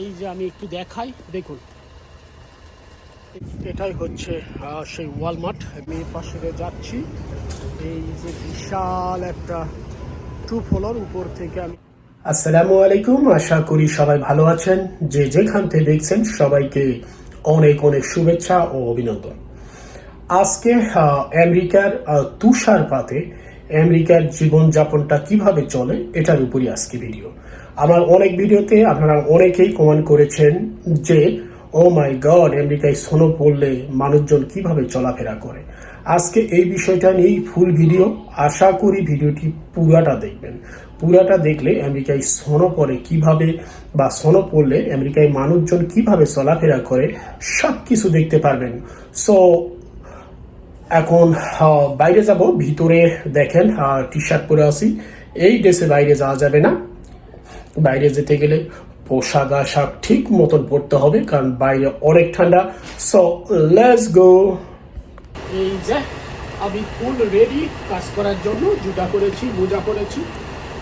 এই যে আমি একটু দেখাই, দেখুন। এটাই হচ্ছে সেই ওয়ালমার্ট। আমি পাশে যাচ্ছি। এই যে বিশাল একটা টু ফ্লোর উপর থেকে আমি আসসালামু আলাইকুম। আশা করি সবাই ভালো আছেন। যে যেখান থেকে দেখছেন সবাইকে অনেক অনেক শুভেচ্ছা ও অভিনন্দন। আজকে আমেরিকার তুষারপাতে আমেরিকার জীবনযাপনটা কীভাবে চলে, এটার উপরই আজকে ভিডিও আমার অনেক ভিডিওতে আপনারা অনেকেই কমেন্ট করেছেন যে ও মাই গড আমেরিকায় স্নো পড়লে মানুষজন কীভাবে চলাফেরা করে? আজকে এই বিষয়টা নিয়েই ফুল ভিডিও আশা করি ভিডিওটি পুরাটা দেখবেন। পুরাটা দেখলে আমেরিকায় স্নো পড়ে কীভাবে বা স্নো পড়লে আমেরিকায় মানুষজন কীভাবে চলাফেরা করে সব কিছু দেখতে পারবেন। সো এখন বাইরে যাব, ভিতরে দেখেন টি শার্ট পরে আসি এই ড্রেসে বাইরে যাওয়া যাবে না। বাইরে যেতে গেলে পোশাক আশাক ঠিক মতন পড়তে হবে, কারণ বাইরে অনেক ঠান্ডা। সো লেটস গো এই যে, আমি ফুল রেডি কাজ করার জন্য, জুতা করেছি মোজা করেছি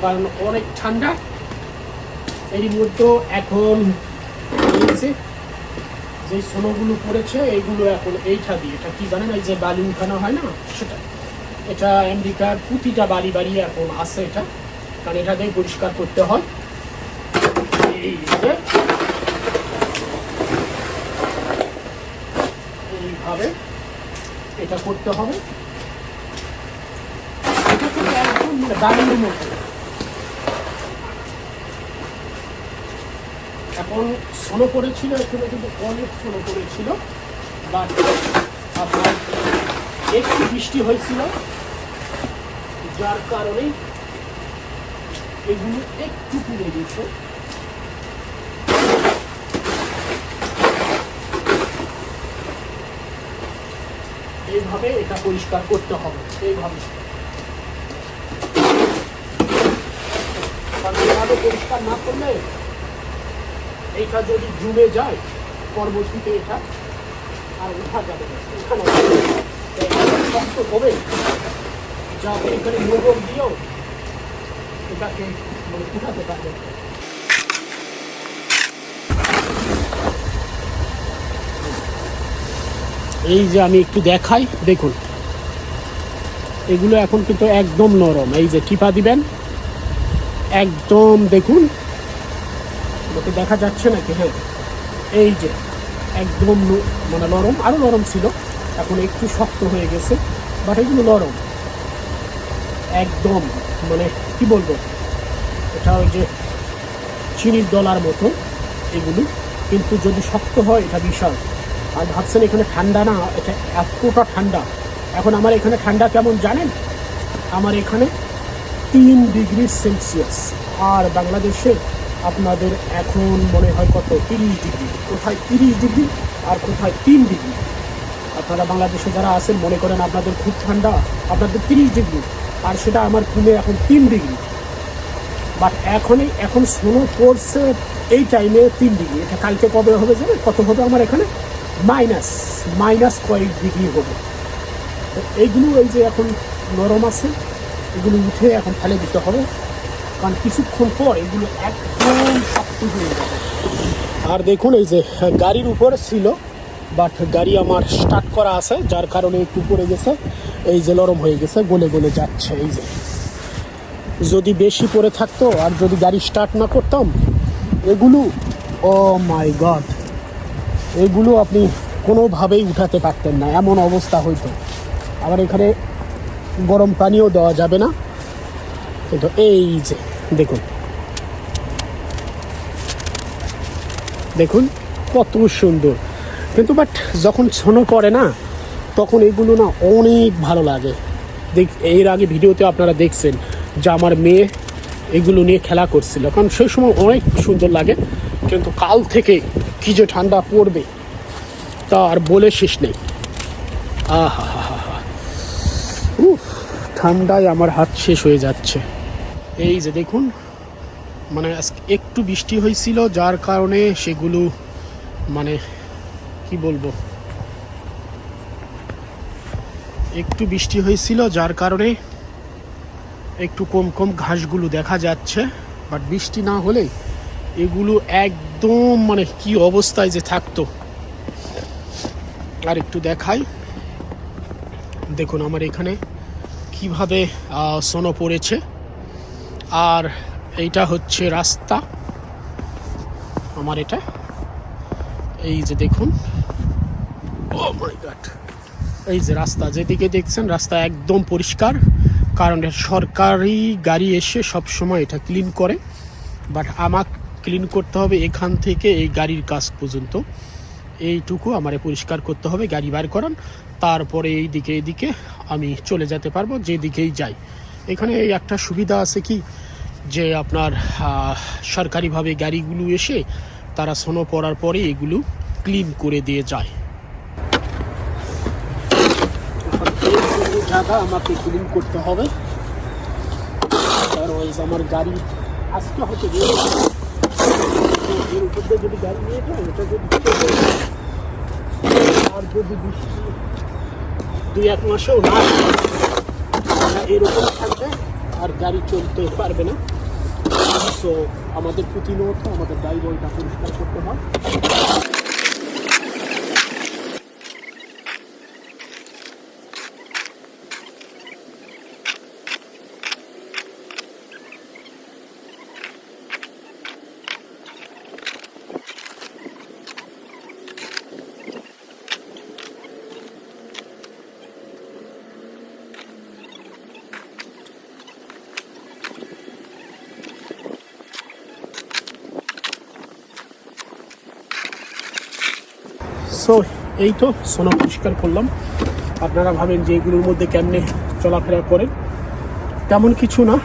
কারণ অনেক ঠান্ডা। এর মধ্যে এখন যে সোনোগুলো পড়েছে, এইগুলো এখন এইটা দিয়ে, এটা কি জানেন এই যে বালি উঠানো হয় না? সেটা। এটা আমেরিকার প্রতিটা বাড়ি বাড়ি এখন আছে এটা। কারণ এটা দিয়ে পরিষ্কার করতে হয়। এইভাবে এটা করতে হবে। এটা কিন্তু একদম বাড়ির মতো। এখন সোলো করেছিল, এখানে কিন্তু অনেক সোলো করেছিল। বাট আপনার একটু বৃষ্টি হয়েছিল, যার কারণে এগুলো একটু পুড়ে গেছে। এইভাবে এটা পরিষ্কার করতে হবে, এইভাবে। এভাবে পরিষ্কার না করলে এইটা যদি জুমে যায়, পরবর্তীতে এটা আর উঠা যাবে না। হবে। যাবে এখানে মোগর দিয়েও এটাকে মানে উঠাতে পারবে এই যে আমি একটু দেখাই, দেখুন। এগুলো এখন কিন্তু একদম নরম। এই যে টিপা দিবেন, একদম দেখুন। লোকে দেখা যাচ্ছে নাকি? হ্যাঁ। এই যে একদম মানে নরম আরও নরম ছিল। এখন একটু শক্ত হয়ে গেছে বাট এগুলো নরম। একদম মানে কি বলব? এটা ওই যে চিনির ডলার মতো এগুলো। কিন্তু যদি শক্ত হয়, এটা বিশাল। আর ভাবছেন এখানে ঠান্ডা না, এটা এতটা ঠান্ডা। এখন আমার এখানে ঠান্ডা কেমন জানেন? আমার এখানে তিন ডিগ্রি সেলসিয়াস। আর বাংলাদেশে আপনাদের এখন মনে হয় কত? তিরিশ ডিগ্রি। কোথায় তিরিশ ডিগ্রি আর কোথায় তিন ডিগ্রি? আপনারা বাংলাদেশে যারা আছেন, মনে করেন আপনাদের খুব ঠান্ডা, আপনাদের তিরিশ ডিগ্রি। আর সেটা আমার পুনে এখন তিন ডিগ্রি। বাট এখনই, এখন স্নো পড়ছে এই টাইমে তিন ডিগ্রি। এটা কালকে কবে হবে জানেন? কত হবে আমার এখানে? মাইনাস মাইনাস কয়েক ডিগ্রি হবে। তো এইগুলো এই যে এখন নরম আছে, এগুলো উঠে এখন ফেলে দিতে হবে। কারণ কিছুক্ষণ পর এগুলো আর দেখুন, এই যে গাড়ির উপর ছিল বাট গাড়ি আমার স্টার্ট করা আছে, যার কারণে একটু পড়ে গেছে। এই যে নরম হয়ে গেছে, গলে গলে যাচ্ছে, এই যে। যদি বেশি পড়ে থাকতো, আর যদি গাড়ি স্টার্ট না করতাম, এগুলো ও মাই গড এগুলো আপনি কোনোভাবেই উঠাতে পারতেন না, এমন অবস্থা হইতো। আবার এখানে গরম পানিও দেওয়া যাবে না। কিন্তু এই যে, দেখুন। দেখুন, কত সুন্দর। কিন্তু বাট যখন ছোনো পড়ে না, তখন এগুলো না অনেক ভালো লাগে। দেখ, এর আগে ভিডিওতে আপনারা দেখছেন যে আমার মেয়ে এগুলো নিয়ে খেলা করছিল। কারণ সেই সময় অনেক সুন্দর লাগে, কিন্তু কাল থেকে কি যে ঠান্ডা পড়বে তা আর বলে শেষ নেই। আহা হা হা হা ঠান্ডায় আমার হাত শেষ হয়ে যাচ্ছে। এই যে দেখুন মানে একটু বৃষ্টি হয়েছিল, যার কারণে সেগুলো মানে কি বলব? একটু বৃষ্টি হয়েছিল, যার কারণে একটু কম কম ঘাসগুলো দেখা যাচ্ছে। বাট বৃষ্টি না হলে এগুলো একদম মানে কি অবস্থায় যে থাকতো। আর একটু দেখাই। দেখুন, আমার এখানে কীভাবে সোনো পড়েছে। আর এইটা হচ্ছে রাস্তা। আমার এটা। এই যে দেখুন। গড এই যে রাস্তা, যেদিকে দেখছেন রাস্তা একদম পরিষ্কার, কারণ সরকারি গাড়ি এসে সব সময় এটা ক্লিন করে। বাট আমার ক্লিন করতে হবে এখান থেকে এই গাড়ির কাজ পর্যন্ত। এইটুকু আমারে পরিষ্কার করতে হবে, গাড়ি বার করান। তারপরে এই দিকে এইদিকে আমি চলে যেতে পারব, যেদিকেই যাই। এখানে এই একটা সুবিধা আছে কি? যে আপনার সরকারিভাবে গাড়িগুলো এসে তারা সোনো পড়ার পরে এগুলো ক্লিন করে দিয়ে যায়। জায়গা আমাকে ক্লিন করতে হবে। আদারওয়াইজ আমার গাড়ি আজকে হতে এর দিয়ে যদি গাড়ি নিয়ে যায়, এটা যদি আর যদি দুই এক মাসেও না এরকম আর গাড়ি চলতে পারবে না। সো আমাদের প্রতিনিয়ত আমাদের ড্রাইভারটা পরিষ্কার করতে হয়। সো, এই তো, সোনা পরিষ্কার করলাম। আপনারা ভাবেন যে এগুলোর মধ্যে কেমনে চলাফেরা করেন তেমন কিছু না,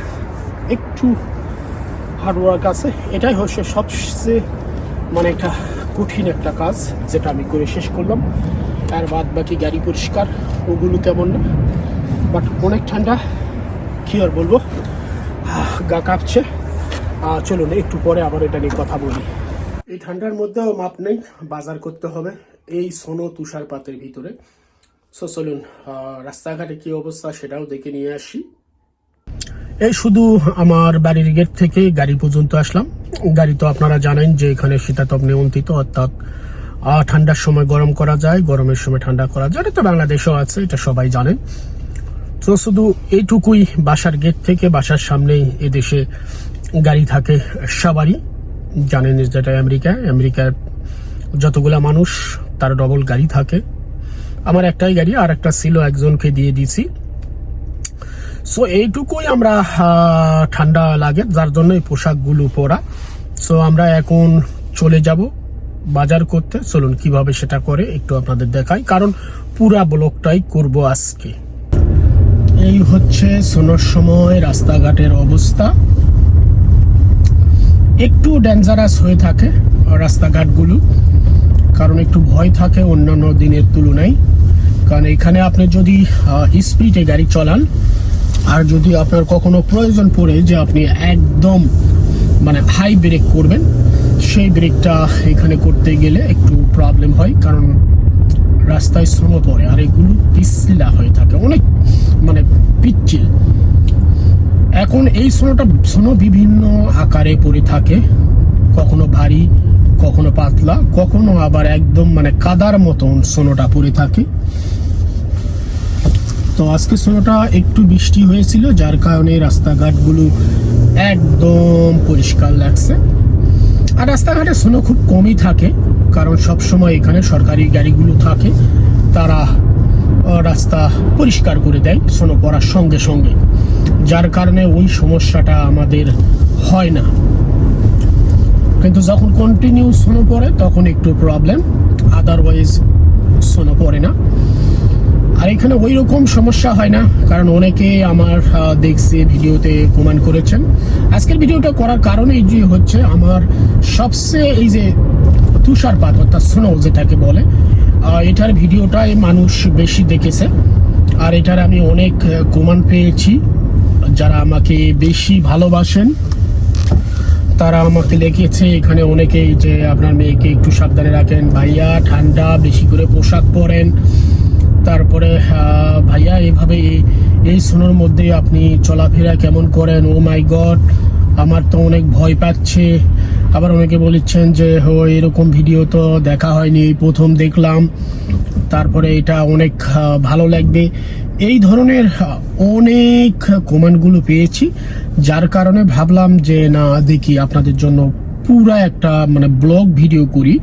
একটু হার্ডওয়ার্ক আছে। এটাই হচ্ছে সবচেয়ে মানে একটা কঠিন একটা কাজ, যেটা আমি করে শেষ করলাম। আর বাদ বাকি গাড়ি পরিষ্কার, ওগুলো তেমন না। বাট অনেক ঠান্ডা, কী আর বলব? গা কাঁপছে। চলুন, একটু পরে আবার এটা নিয়ে কথা বলি। এই ঠান্ডার মধ্যেও মাপ নেই, বাজার করতে হবে। এই সোনো তুষারপাতের ভিতরে। সো চলুন রাস্তাঘাটে কি অবস্থা সেটাও দেখে নিয়ে আসি। এই শুধু আমার বাড়ির গেট থেকে গাড়ি পর্যন্ত আসলাম। গাড়ি তো আপনারা জানেন যে এখানে শীতাতপ নিয়ন্ত্রিত, অর্থাৎ ঠান্ডার সময় গরম করা যায়, গরমের সময় ঠান্ডা করা যায়। এটা বাংলাদেশেও আছে, এটা সবাই জানেন। তো শুধু এইটুকুই, বাসার গেট থেকে বাসার সামনেই এদেশে গাড়ি থাকে সবারই। জানেন যেটা আমেরিকা, আমেরিকার যতগুলা মানুষ তার ডবল গাড়ি থাকে। আমার একটাই গাড়ি, আর একটা ছিল একজনকে দিয়ে দিছি। সো এইটুকুই আমরা ঠান্ডা লাগে, যার জন্য এই পোশাকগুলো পরা। সো আমরা এখন চলে যাব বাজার করতে। চলুন, কীভাবে সেটা করে একটু আপনাদের দেখাই। কারণ পুরা ব্লকটাই করব আজকে। এই হচ্ছে সোনোর সময় রাস্তাঘাটের অবস্থা। একটু ডেঞ্জারাস হয়ে থাকে রাস্তাঘাটগুলো। কারণ একটু ভয় থাকে অন্যান্য দিনের তুলনায়। কারণ এখানে আপনি যদি স্পিডে গাড়ি চলান, আর যদি আপনার কখনো প্রয়োজন পড়ে যে আপনি একদম মানে হাই ব্রেক করবেন, সেই ব্রেকটা এখানে করতে গেলে একটু প্রবলেম হয়, কারণ রাস্তায় শ্রম পড়ে, আর এগুলো পিছলা হয়ে থাকে, অনেক মানে পিচ্ছিল। এখন এই সোনোটা সোনো বিভিন্ন আকারে পড়ে থাকে, কখনো ভারী কখনো পাতলা, কখনো আবার একদম মানে কাদার মতন সোনোটা পড়ে থাকে। তো আজকে সোনোটা একটু বৃষ্টি হয়েছিল, যার কারণে রাস্তাঘাটগুলো একদম পরিষ্কার লাগছে। আর রাস্তাঘাটে সোনো খুব কমই থাকে, কারণ সব সময় এখানে সরকারি গাড়িগুলো থাকে, তারা রাস্তা পরিষ্কার করে দেয় সোনো পড়ার সঙ্গে সঙ্গে। যার কারণে ওই সমস্যাটা আমাদের হয় না। কিন্তু যখন কন্টিনিউ সোনো পড়ে, তখন একটু প্রবলেম আদারওয়াইজ সোনো পড়ে না। আর এখানে ওই রকম সমস্যা হয় না, কারণ অনেকে আমার দেখছে, ভিডিওতে কমেন্ট করেছেন। আজকের ভিডিওটা করার কারণে এই যে হচ্ছে, আমার সবচেয়ে এই যে তুষারপাত, অর্থাৎ স্নো যেটাকে বলে এটার ভিডিওটাই মানুষ বেশি দেখেছে। আর এটার আমি অনেক কমান পেয়েছি, যারা আমাকে বেশি ভালোবাসেন। তারা আমাকে লিখেছে এখানে অনেকেই যে আপনার মেয়েকে একটু সাবধানে রাখেন। ভাইয়া ঠান্ডা, বেশি করে পোশাক পরেন। তারপরে ভাইয়া এইভাবে এই- এই সোনোর মধ্যে আপনি চলাফেরা কেমন করেন? ও মাই গড আমার তো অনেক ভয় পাচ্ছে। আবার অনেকে বলেছেন যে, হো, এরকম ভিডিও তো দেখা হয়নি প্রথম দেখলাম। তারপরে এটা অনেক ভালো লাগবে। এই ধরনের অনেক কমেন্টগুলো পেয়েছি, যার কারণে ভাবলাম যে, না, দেখি আপনাদের জন্য পুরা একটা মানে ব্লগ ভিডিও করি,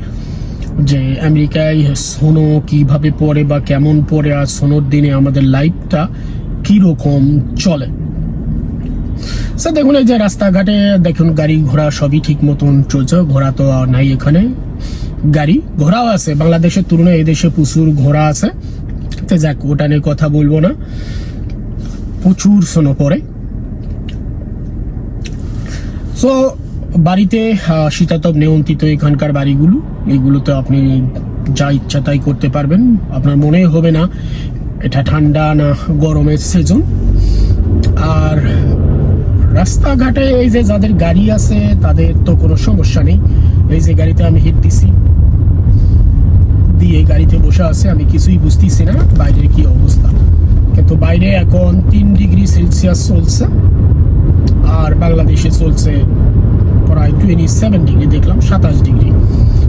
যে আমেরিকায় সোনো কীভাবে পড়ে বা কেমন পড়ে আর সোনোর দিনে আমাদের লাইফটা কীরকম চলে। স্যার দেখুন এই যে রাস্তাঘাটে, দেখুন গাড়ি ঘোড়া সবই ঠিক মতন চলছে, ঘোড়া তো নাই এখানে। গাড়ি ঘোড়াও আছে, বাংলাদেশের তুলনায় এদেশে প্রচুর ঘোড়া আছে। তো যাক, ওটা নিয়ে কথা বলব না। প্রচুর শোনো পড়ে। সো বাড়িতে শীতাতপ নিয়ন্ত্রিত এখানকার বাড়িগুলো, এগুলোতে আপনি যা ইচ্ছা তাই করতে পারবেন। আপনার মনে হবে না, এটা ঠান্ডা না গরমের সিজন আর রাস্তাঘাটে এই যে যাদের গাড়ি আছে, তাদের তো কোনো সমস্যা নেই। এই যে গাড়িতে আমি হিট দিছি দিয়ে গাড়িতে বসে আছে, আমি কিছুই বুঝতেছি না বাইরের কি অবস্থা। কিন্তু বাইরে এখন তিন ডিগ্রি সেলসিয়াস চলছে, আর বাংলাদেশে চলছে প্রায় টোয়েন্টি সেভেন ডিগ্রি, দেখলাম সাতাশ ডিগ্রি।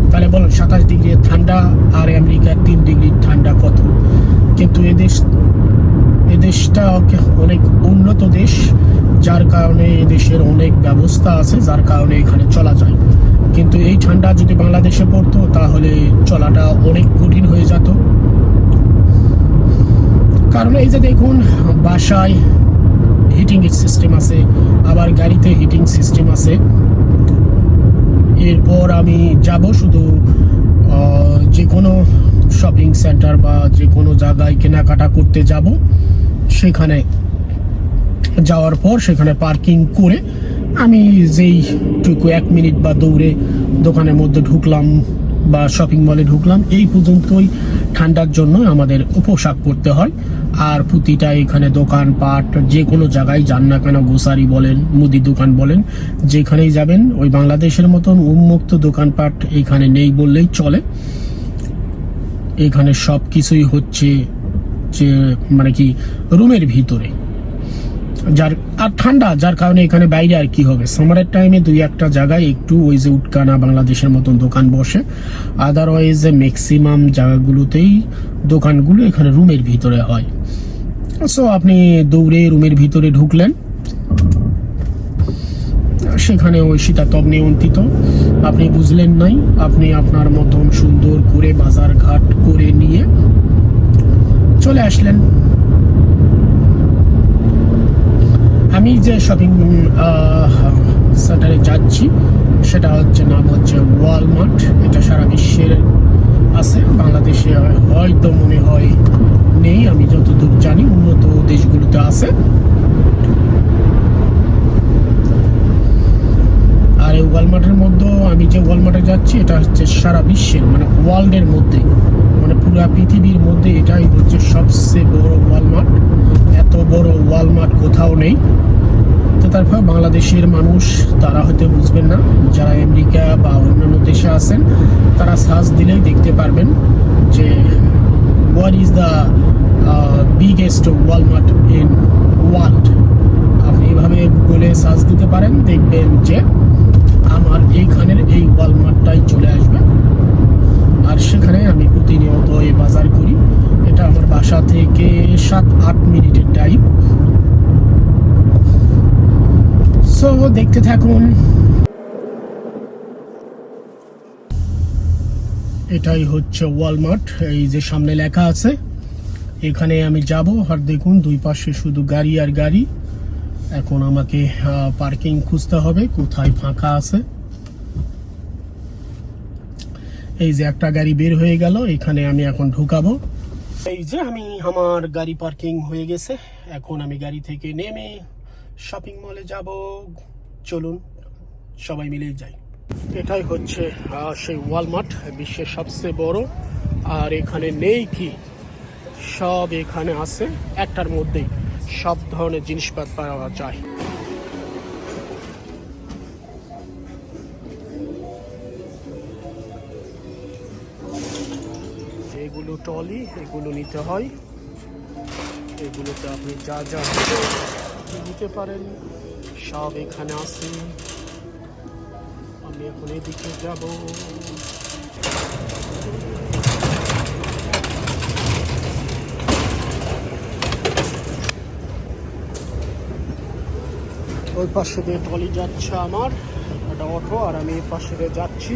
তাহলে বলুন, সাতাশ ডিগ্রি ঠান্ডা আর আমেরিকার তিন ডিগ্রি ঠান্ডা কত? কিন্তু এদেশ এদেশটা অনেক উন্নত দেশ, যার কারণে এদেশের অনেক ব্যবস্থা আছে, যার কারণে এখানে চলা যায়। কিন্তু এই ঠান্ডা যদি বাংলাদেশে পড়তো, তাহলে চলাটা অনেক কঠিন হয়ে যেত। কারণ এই যে দেখুন, বাসায় হিটিং সিস্টেম আছে, আবার গাড়িতে হিটিং সিস্টেম আছে। এরপর আমি যাব শুধু যে কোনো শপিং সেন্টার বা যে কোনো জায়গায় কেনাকাটা করতে যাব। সেখানে যাওয়ার পর সেখানে পার্কিং করে আমি যেই টুকু এক মিনিট বা দৌড়ে দোকানের মধ্যে ঢুকলাম বা শপিং মলে ঢুকলাম, এই পর্যন্তই ঠান্ডার জন্য আমাদের পোশাক পরতে হয়। আর প্রতিটা এখানে দোকানপাট যে কোনো জায়গায় যান না কেন গোসারি বলেন, মুদি দোকান বলেন, যেখানেই যাবেন, ওই বাংলাদেশের মতন উন্মুক্ত দোকানপাট এখানে নেই বললেই চলে। এখানে সব কিছুই হচ্ছে যে মানে কি, রুমের ভিতরে। যার, আর ঠান্ডা, যার কারণে এখানে বাইরে আর কি হবে? সামারের টাইমে দুই একটা জায়গায় একটু ওই যে উটকানা বাংলাদেশের মতন দোকান বসে। আদারওয়াইজ ম্যাক্সিমাম জায়গাগুলোতেই দোকানগুলো এখানে রুমের ভিতরে হয়। সো আপনি দৌড়ে রুমের ভিতরে ঢুকলেন। সেখানে ওই শীতাতপ নিয়ন্ত্রিত। আপনি বুঝলেন নাই, আপনি আপনার মতন সুন্দর করে বাজার ঘাট করে নিয়ে চলে আসলেন। আমি যে শপিং সেন্টারে যাচ্ছি, সেটা হচ্ছে নাম হচ্ছে ওয়ালমার্ট এটা সারা বিশ্বের আছে। বাংলাদেশে হয়তো মনে হয় নেই, আমি যতদূর জানি, উন্নত দেশগুলোতে আছে। আর এই ওয়ালমার্টের মধ্যে আমি যে ওয়ালমার্টে যাচ্ছি, এটা হচ্ছে সারা বিশ্বের মানে ওয়ার্ল্ডের মধ্যে। মানে পুরা পৃথিবীর মধ্যে এটাই হচ্ছে সবচেয়ে বড় ওয়ালমার্ট এত বড় ওয়ালমার্ট কোথাও নেই। তারপর বাংলাদেশের মানুষ, তারা হয়তো বুঝবেন না, যারা আমেরিকা বা অন্যান্য দেশে আছেন, তারা সার্চ দিলেই দেখতে পারবেন যে what is the biggest Walmart in world আপনি এভাবে গুগলে সার্চ দিতে পারেন, দেখবেন যে আমার এইখানের এই ওয়ালমার্টটাই চলে আসবে। আর সেখানে আমি প্রতিনিয়ত এই বাজার করি। এটা আমার বাসা থেকে সাত আট মিনিটের টাইম সো দেখতে থাকুন। এটাই হচ্ছে ওয়ালমার্ট, এই যে সামনে লেখা আছে। এখানে আমি যাব, আর দেখুন, দুই পাশে শুধু গাড়ি আর গাড়ি। এখন আমাকে পার্কিং খুঁজতে হবে, কোথায় ফাঁকা আছে। এই যে একটা গাড়ি বের হয়ে গেল, এখানে আমি এখন ঢুকাবো। এই যে আমি, আমার গাড়ি পার্কিং হয়ে গেছে। এখন আমি গাড়ি থেকে নেমে শপিং মলে যাব। চলুন, সবাই মিলেই যাই। এটাই হচ্ছে সেই ওয়ালমার্ট বিশ্বের সবচেয়ে বড়। আর এখানে নেই কি? সব এখানে আছে, একটার মধ্যেই সব ধরনের জিনিসপাত পাওয়া যায়। এগুলো টলি এগুলো নিতে হয়। এগুলোতে আপনি যা যা নিতে পারেন। সব এখানে আছে। আমি এখন এদিকে যাব। ওই পাশে দিয়ে টলি যাচ্ছে আমার। একটা অটো, আর আমি এই পাশে দিয়ে যাচ্ছি।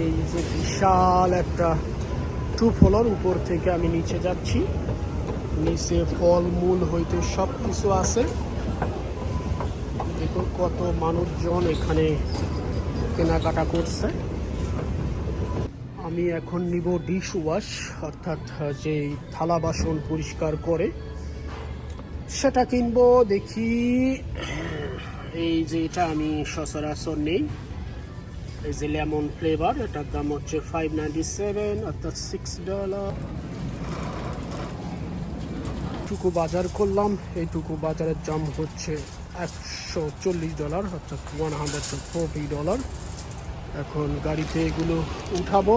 এই যে বিশাল একটা টু ফ্লোর উপর থেকে আমি নিচে যাচ্ছি। নিচে ফল মূল হইতে সব কিছু আছে। কত মানুষজন এখানে কেনাকাটা করছে। আমি এখন নিব ডিশ ওয়াশ, অর্থাৎ যে থালা বাসন পরিষ্কার করে, সেটা কিনবো, দেখি, এই যে এটা আমি সচরাচর নেই। এই যে লেমন ফ্লেভার, এটার দাম হচ্ছে ফাইভ নাইনটি সেভেন অর্থাৎ সিক্স ডলার টুকু বাজার করলাম, এইটুকু বাজারের দাম হচ্ছে একশো চল্লিশ ডলার, অর্থাৎ ওয়ান হান্ড্রেড ফোরটি ডলার এখন গাড়িতে এগুলো উঠাবো।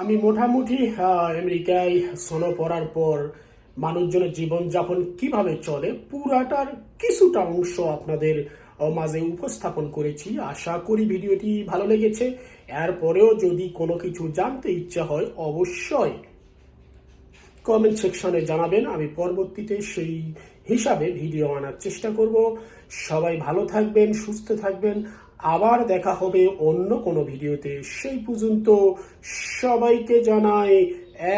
আমি মোটামুটি আমেরিকায় সোনো পড়ার পর মানুষজনের জীবনযাপন কীভাবে চলে, পুরাটার কিছুটা অংশ আপনাদের মাঝে উপস্থাপন করেছি। আশা করি ভিডিওটি ভালো লেগেছে। এরপরেও যদি কোনো কিছু জানতে ইচ্ছা হয়, অবশ্যই কমেন্ট সেকশনে জানাবেন। আমি পরবর্তীতে সেই হিসাবে ভিডিও আনার চেষ্টা করব। সবাই ভালো থাকবেন, সুস্থ থাকবেন। আবার দেখা হবে অন্য কোনো ভিডিওতে। সেই পর্যন্ত সবাইকে জানাই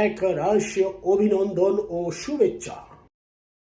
এক রাশি অভিনন্দন ও শুভেচ্ছা।